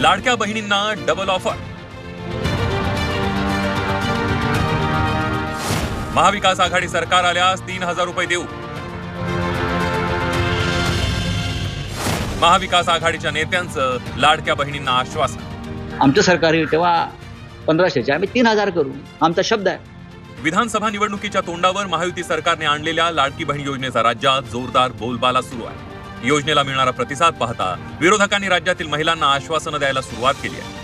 लाडक्या बहिणींना double offer महाविकास आघाडी सरकार आल्यास तीन हजार रुपये देऊ. महाविकास आघाडीच्या नेत्यांचं लाडक्या बहिणींना आश्वासन. आमचं सरकार येईल तेव्हा पंधराशेचे आम्ही तीन हजार करू. आमचा शब्द आहे. विधानसभा निवडणुकीच्या तोंडावर महायुती सरकारने आणलेल्या लाडकी बहीण योजनेचा राज्यात जोरदार बोलबाला सुरू आहे. योजनेला मिळणारा प्रतिसाद पाहता विरोधकांनी राज्यातील महिलांना आश्वासनं द्यायला सुरुवात केली आहे.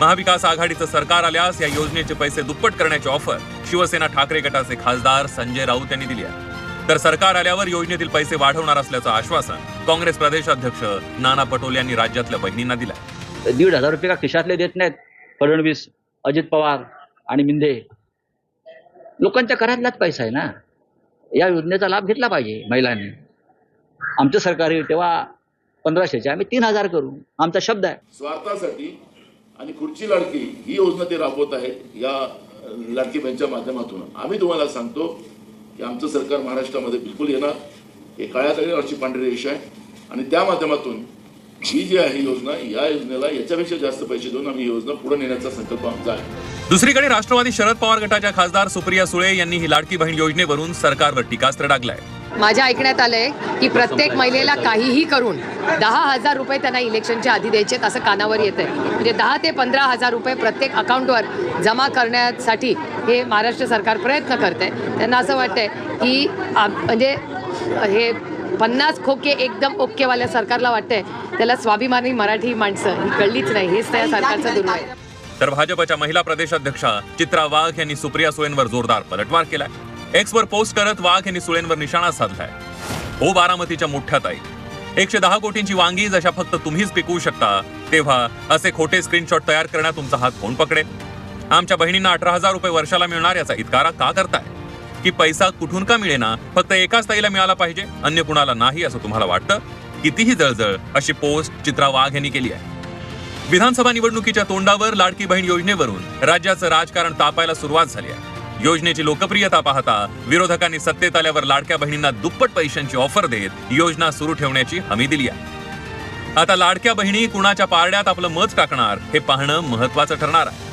महाविकास आघाडीचं सरकार आल्यास या योजनेचे पैसे दुप्पट करण्याची ऑफर शिवसेना ठाकरे गटाचे खासदार संजय राऊत यांनी दिली आहे. तर सरकार आल्यावर योजनेतील पैसे वाढवणार असल्याचं आश्वासन काँग्रेस प्रदेशाध्यक्ष नाना पटोले यांनी राज्यातल्या बहिणींना दिलं दीड हजार रुपये का खिशातले देत नाहीत? फडणवीस अजित पवार आणि मिंदे. लोकांच्या करातलाच पैसा आहे ना? या योजनेचा लाभ घेतला पाहिजे महिलांनी. आमचं सरकार येईल तेव्हा पंधराशेचे आम्ही तीन हजार करू. आमचा शब्द आहे. स्वार्थासाठी आणि खुर्ची लाडकी ही योजना ते राबवत आहेत या लाडकी बँकच्या माध्यमातून. आम्ही तुम्हाला सांगतो की आमचं सरकार महाराष्ट्रामध्ये बिलकुल येणार. हे काळ्या तळीवरची पांढरी रेषा आहे. आणि त्या माध्यमातून ही जी आहे योजना या योजनेला याच्यापेक्षा जास्त पैसे देऊन आम्ही ही योजना पुढे नेण्याचा संकल्प आमचा आहे. दुसरीकडे राष्ट्रवादी शरद पवार गटाच्या खासदार सुप्रिया सुळे यांनी ही लाडकी बहीण योजनेवरून सरकारवर टीकास्त्र डागलाय. माझ्या ऐकण्यात आलंय की प्रत्येक महिलेला काहीही करून दहा हजार रुपये त्यांना इलेक्शनच्या आधी द्यायचे असं कानावर येत आहे म्हणजे दहा ते पंधरा हजार रुपये प्रत्येक अकाउंटवर जमा करण्यासाठी हे महाराष्ट्र सरकार प्रयत्न करते त्यांना असं वाटतंय की म्हणजे हे पन्नास खोके एकदम ओकेवाल्या सरकारला वाटतंय. त्याला स्वाभिमानी मराठी माणसं ही कळलीच नाही. हेच त्या सरकारचं दुर्मिळ आहे. तर भाजपच्या महिला प्रदेशाध्यक्षा चित्रा वाघ यांनी सुप्रिया सुळेंवर जोरदार पलटवार केलाय. एक्सवर पोस्ट करत वाघ यांनी सुळेंवर निशाणा साधलाय. हो बारामतीच्या मोठ्या ताई एकशे दहा कोटींची वांगी जशा फक्त तुम्हीच पिकवू शकता तेव्हा असे खोटे स्क्रीनशॉट तयार करण्यात तुमचा हात कोण पकडेल? आमच्या बहिणींना अठरा हजार रुपये वर्षाला मिळणार याचा इतकारा का करताय? की पैसा कुठून का मिळेना फक्त एकाच ताईला मिळाला पाहिजे अन्य कुणाला नाही असं तुम्हाला वाटतं? कितीही जळजळ अशी पोस्ट चित्रा वाघ यांनी केली आहे. विधानसभा निवडणुकीच्या तोंडावर लाडकी बहीण योजनेवरून राज्याचं राजकारण तापायला सुरुवात झाली आहे. योजनेची लोकप्रियता पाहता विरोधकांनी सत्तेत आल्यावर लाडक्या बहिणींना दुप्पट पैशांची ऑफर देत योजना सुरू ठेवण्याची हमी दिली आहे. आता लाडक्या बहिणी कुणाच्या पारड्यात आपलं मत टाकणार हे पाहणं महत्वाचं ठरणार आहे.